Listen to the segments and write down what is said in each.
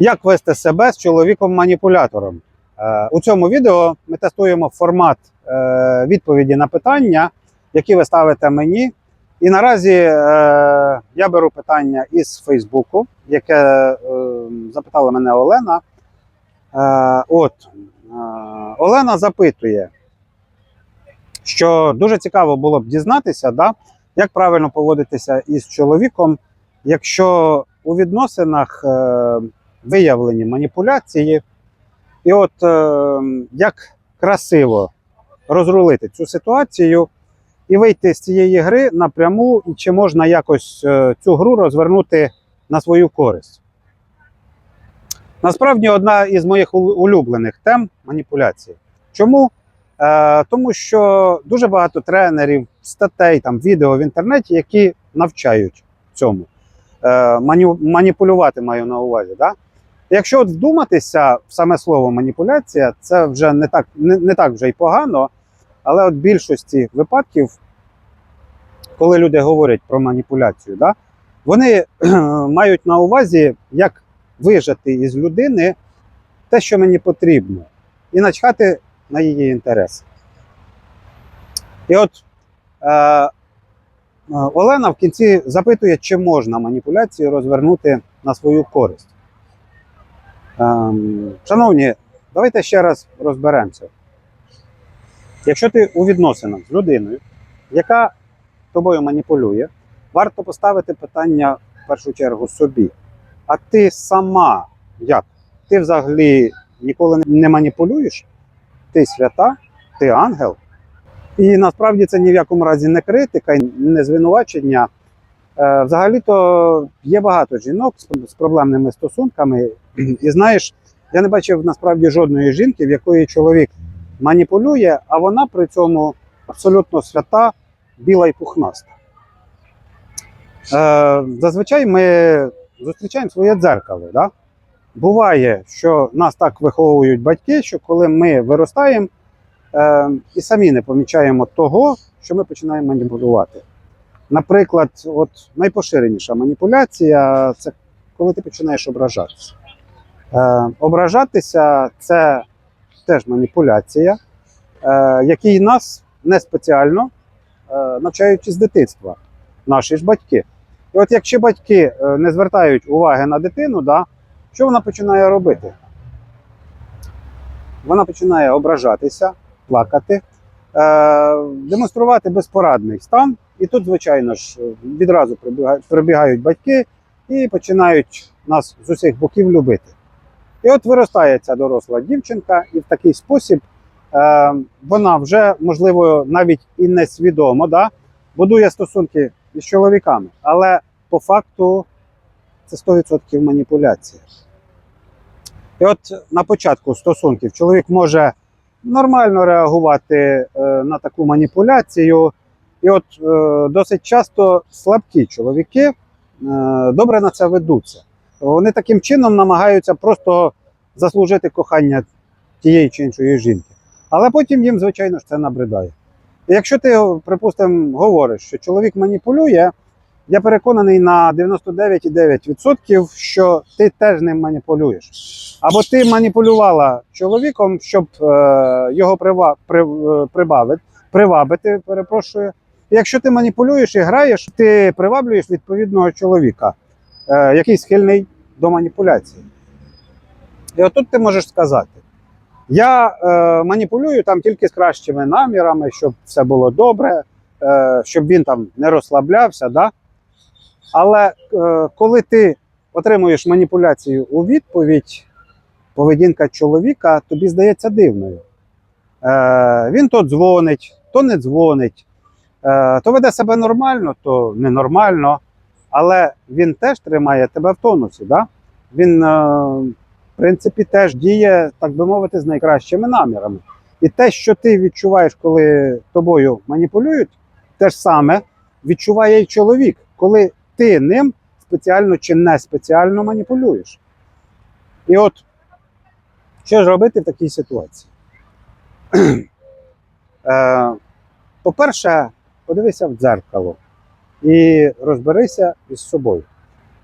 Як вести себе з чоловіком-маніпулятором? Е, У цьому відео ми тестуємо формат е, відповіді на питання, які ви ставите мені. І наразі е, я беру питання із Фейсбуку, яке запитала мене Олена. От, Олена запитує, що дуже цікаво було б дізнатися, да, як правильно поводитися із чоловіком, якщо у відносинах виявлені маніпуляції, і от е, як красиво розрулити цю ситуацію і вийти з цієї гри напряму, і чи можна якось е, цю гру розвернути на свою користь. Насправді, одна із моїх улюблених тем маніпуляції. Чому? Е, тому що дуже багато тренерів, статей, там, відео в інтернеті, які навчають цьому. Е, маніпулювати маю на увазі. Да? Якщо от вдуматися саме слово маніпуляція, це вже не так, не, не так вже й погано, але от в більшості випадків, коли люди говорять про маніпуляцію, да, вони мають на увазі, як вижати із людини те, що мені потрібно, і начхати на її інтереси. І от е, е, Олена в кінці запитує, чи можна маніпуляцію розвернути на свою користь. Ем, шановні, давайте ще раз розберемося. Якщо ти у відносинах з людиною, яка тобою маніпулює, варто поставити питання в першу чергу собі. А ти сама як? Ти взагалі ніколи не маніпулюєш? Ти свята, ти ангел. І насправді це ні в якому разі не критика, не звинувачення. Е, Взагалі-то є багато жінок з проблемними стосунками. І знаєш, я не бачив насправді жодної жінки, в якої чоловік маніпулює, а вона при цьому абсолютно свята, біла і пухнаста. Е, зазвичай ми зустрічаємо своє дзеркало. Да? Буває, що нас так виховують батьки, що коли ми виростаємо е, і самі не помічаємо того, що ми починаємо маніпулювати. Наприклад, от найпоширеніша маніпуляція це коли ти починаєш ображатися. Е, ображатися це теж маніпуляція, е, якій нас не спеціально е, навчають з дитинства, наші ж батьки. І от якщо батьки е, не звертають уваги на дитину, да, що вона починає робити? Вона починає ображатися, плакати, е, демонструвати безпорадний стан. І тут, звичайно ж, відразу прибігають батьки і починають нас з усіх боків любити. І от виростає ця доросла дівчинка, і в такий спосіб е, вона вже, можливо, навіть і несвідомо да, будує стосунки із чоловіками. Але по факту це 100% маніпуляція. І от на початку стосунків чоловік може нормально реагувати е, на таку маніпуляцію. І от е, досить часто слабкі чоловіки е, добре на це ведуться. Вони таким чином намагаються просто заслужити кохання тієї чи іншої жінки. Але потім їм, звичайно ж, це набридає. І якщо ти, припустимо, говориш, що чоловік маніпулює, я переконаний на 99,9%, що ти теж ним маніпулюєш. Або ти маніпулювала чоловіком, щоб е, його прива, при, е, прибавити, привабити, перепрошую. І якщо ти маніпулюєш і граєш, ти приваблюєш відповідного чоловіка, який схильний до маніпуляції. І отут ти можеш сказати: я е, маніпулюю там тільки з кращими намірами, щоб все було добре, е, щоб він там не розслаблявся. Да? Але е, коли ти отримуєш маніпуляцію у відповідь, поведінка чоловіка тобі здається дивною. Е, він то дзвонить, то не дзвонить, е, то веде себе нормально, то ненормально, але він теж тримає тебе в тонусі. Да? Він, е, в принципі, теж діє, так би мовити, з найкращими намірами. І те, що ти відчуваєш, коли тобою маніпулюють, те ж саме відчуває і чоловік, коли ти ним спеціально чи не спеціально маніпулюєш. І от що ж робити в такій ситуації? Е, По-перше, подивися в дзеркало і розберися із собою.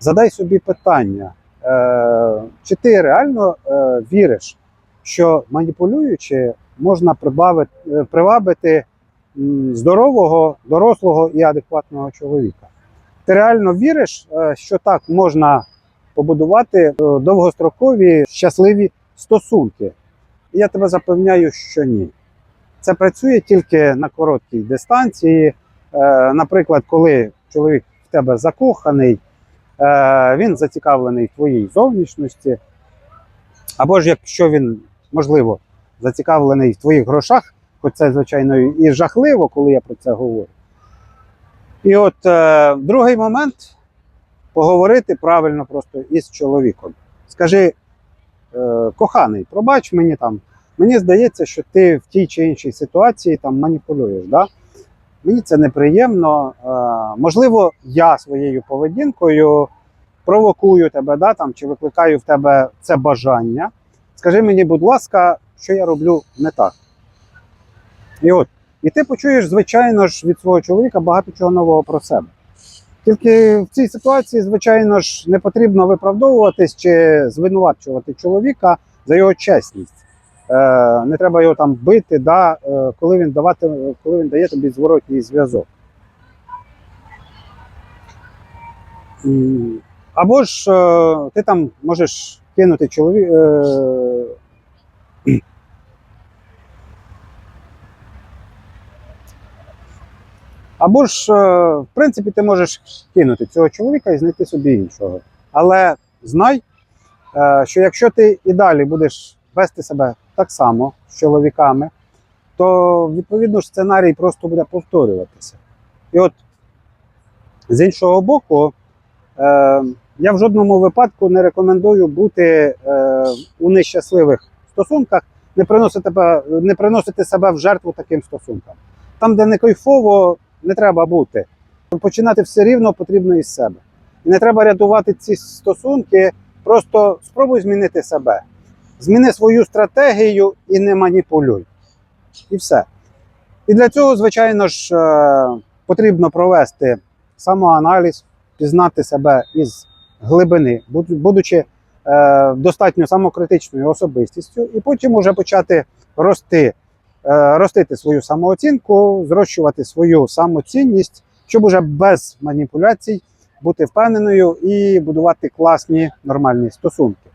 Задай собі питання, е, чи ти реально е, віриш, що маніпулюючи, можна е, привабити здорового, дорослого і адекватного чоловіка? Ти реально віриш, що так можна побудувати довгострокові щасливі стосунки? Я тебе запевняю, що ні. Це працює тільки на короткій дистанції. Е, Наприклад, коли чоловік в тебе закоханий, е, він зацікавлений в твоїй зовнішності, або ж якщо він, можливо, зацікавлений в твоїх грошах, хоч це, звичайно, і жахливо, коли я про це говорю. І от е, другий момент поговорити правильно просто із чоловіком. Скажи, коханий, пробач мені там. Мені здається, що ти в тій чи іншій ситуації там маніпулюєш. Да? Мені це неприємно. Е, можливо, я своєю поведінкою провокую тебе, да, там, чи викликаю в тебе це бажання. Скажи мені, будь ласка, що я роблю не так. І от, і ти почуєш, звичайно ж, від свого чоловіка багато чого нового про себе. Тільки в цій ситуації, звичайно ж, не потрібно виправдовуватись чи звинувачувати чоловіка за його чесність. Е, не треба його там бити, да, е, коли, він давати, коли він дає тобі зворотній зв'язок. Або ж е, ти там можеш кинути чоловік. Або ж, в принципі, ти можеш кинути цього чоловіка і знайти собі іншого. Але знай, що якщо ти і далі будеш вести себе так само з чоловіками, то відповідно сценарій просто буде повторюватися. І от з іншого боку, е, я в жодному випадку не рекомендую бути е, у нещасливих стосунках, не приносити, не приносити себе в жертву таким стосункам. Там, де не кайфово, не треба бути. Починати все рівно потрібно із себе. І не треба рятувати ці стосунки, просто спробуй змінити себе. Зміни свою стратегію і не маніпулюй. І все. І для цього, звичайно ж, е, потрібно провести самоаналіз, пізнати себе із глибини, будучи е, достатньо самокритичною особистістю, і потім уже почати рости, е, ростити свою самооцінку, зрощувати свою самоцінність, щоб уже без маніпуляцій бути впевненою і будувати класні нормальні стосунки.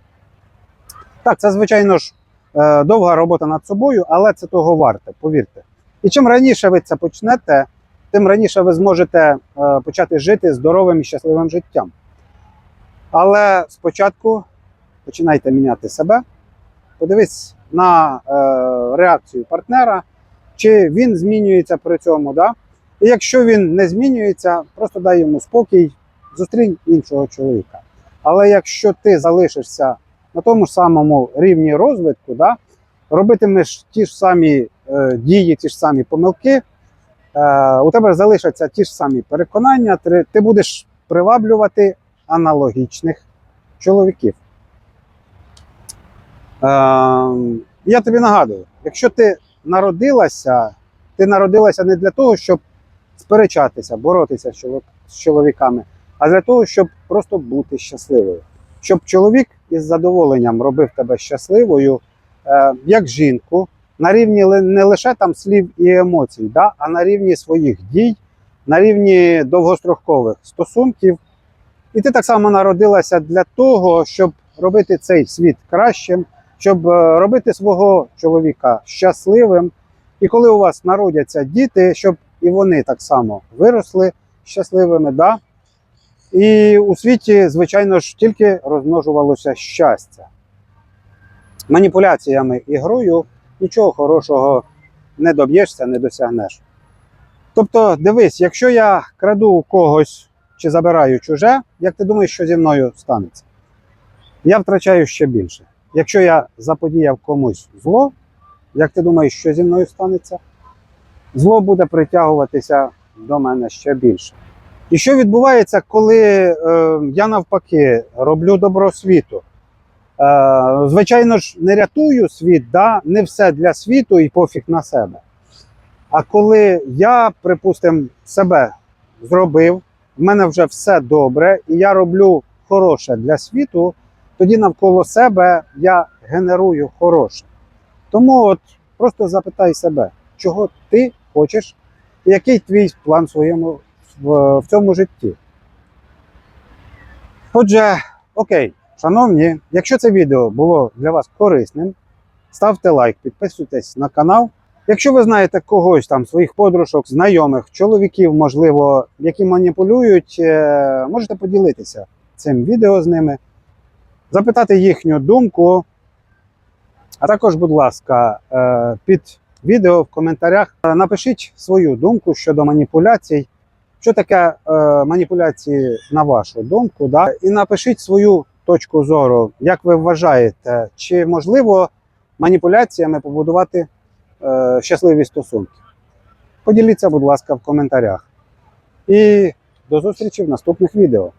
Так, це, звичайно ж, е, довга робота над собою, але це того варте, повірте. І чим раніше ви це почнете, тим раніше ви зможете е, почати жити здоровим і щасливим життям. Але спочатку починайте міняти себе, подивись на е, реакцію партнера, чи він змінюється при цьому. Да? І якщо він не змінюється, просто дай йому спокій, зустрінь іншого чоловіка. Але якщо ти залишишся на тому ж самому рівні розвитку, да, робитимеш ті ж самі е, дії, ті ж самі помилки, е, у тебе залишаться ті ж самі переконання, ти, ти будеш приваблювати аналогічних чоловіків. Е, я тобі нагадую, якщо ти народилася, ти народилася не для того, щоб сперечатися, боротися з чоловіками, а для того, щоб просто бути щасливою. Щоб чоловік із задоволенням робив тебе щасливою, е, як жінку, на рівні не лише там слів і емоцій, да, а на рівні своїх дій, на рівні довгострокових стосунків. І ти так само народилася для того, щоб робити цей світ кращим, щоб е, робити свого чоловіка щасливим. І коли у вас народяться діти, щоб і вони так само виросли щасливими, да? І у світі, звичайно ж, тільки розмножувалося щастя. Маніпуляціями і грою нічого хорошого не доб'єшся, не досягнеш. Тобто, дивись, якщо я краду у когось чи забираю чуже, як ти думаєш, що зі мною станеться? Я втрачаю ще більше. Якщо я заподіяв комусь зло, як ти думаєш, що зі мною станеться? Зло буде притягуватися до мене ще більше. І що відбувається, коли е, я навпаки роблю добро світу? Е, звичайно ж, не рятую світ, да? не все для світу і пофіг на себе. А коли я, припустимо, себе зробив, в мене вже все добре, і я роблю хороше для світу, тоді навколо себе я генерую хороше. Тому от просто запитай себе, чого ти хочеш, і який твій план в своєму в, в цьому житті. Отже, окей, шановні, якщо це відео було для вас корисним, ставте лайк, підписуйтесь на канал. Якщо ви знаєте когось там, своїх подружок, знайомих, чоловіків, можливо, які маніпулюють, е, можете поділитися цим відео з ними, запитати їхню думку. А також, будь ласка, е, під відео в коментарях е, напишіть свою думку щодо маніпуляцій. Що таке е, маніпуляції на вашу думку? Да? І напишіть свою точку зору, як ви вважаєте, чи можливо маніпуляціями побудувати е, щасливі стосунки. Поділіться, будь ласка, в коментарях. І до зустрічі в наступних відео.